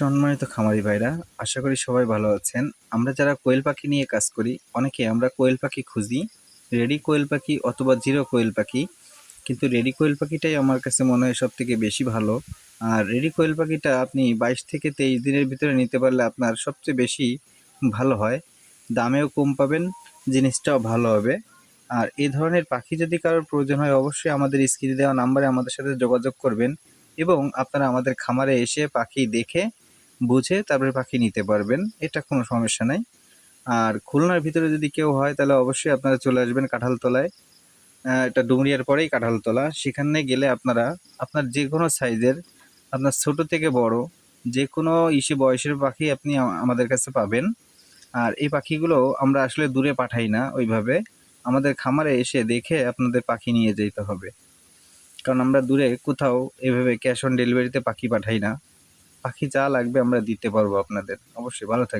সম্মানিত খামারি ভাইরা, আশা করি সবাই ভালো আছেন। আমরা যারা কোয়েল পাখি নিয়ে কাজ করি, অনেকে আমরা কোয়েল পাখি খুঁজি, রেডি কোয়েল পাখি অথবা জিরো কোয়েল পাখি। কিন্তু রেডি কোয়েল পাখিটাই আমার কাছে মনে হয় সব থেকে বেশি ভালো। আর রেডি কোয়েল পাখিটা আপনি বাইশ থেকে তেইশ দিনের ভিতরে নিতে পারলে আপনার সবচেয়ে বেশি ভালো হয়। দামেও কম পাবেন, জিনিসটাও ভালো হবে। আর এ ধরনের পাখি যদি কারোর প্রয়োজন হয়, অবশ্যই আমাদের স্ক্রিনে দেওয়া নাম্বারে আমাদের সাথে যোগাযোগ করবেন এবং আপনারা আমাদের খামারে এসে পাখি দেখে বুঝে তারপরে পাখি নিতে পারবেন, এটা কোনো সমস্যা নাই। আর খুলনার ভিতরে যদি কেউ হয়, তাহলে অবশ্যই আপনারা চলে আসবেন কাঁঠালতলায়। এটা ডুমরিয়ার পরেই কাঁঠালতলা। সেখানে গেলে আপনারা, আপনার যে কোনো সাইজের, আপনার ছোট থেকে বড়, যে কোনো ইসে বয়সের পাখি আপনি আমাদের কাছে পাবেন। আর এই পাখিগুলো আমরা আসলে দূরে পাঠাই না ওইভাবে। আমাদের খামারে এসে দেখে আপনাদের পাখি নিয়ে যেতে হবে। কারণ আমরা দূরে কোথাও এভাবে ক্যাশ অন ডেলিভারিতে পাখি পাঠাই না। পাখি যা লাগবে আমরা দিতে পারব আপনাদের। অবশ্যই ভালো থাকবে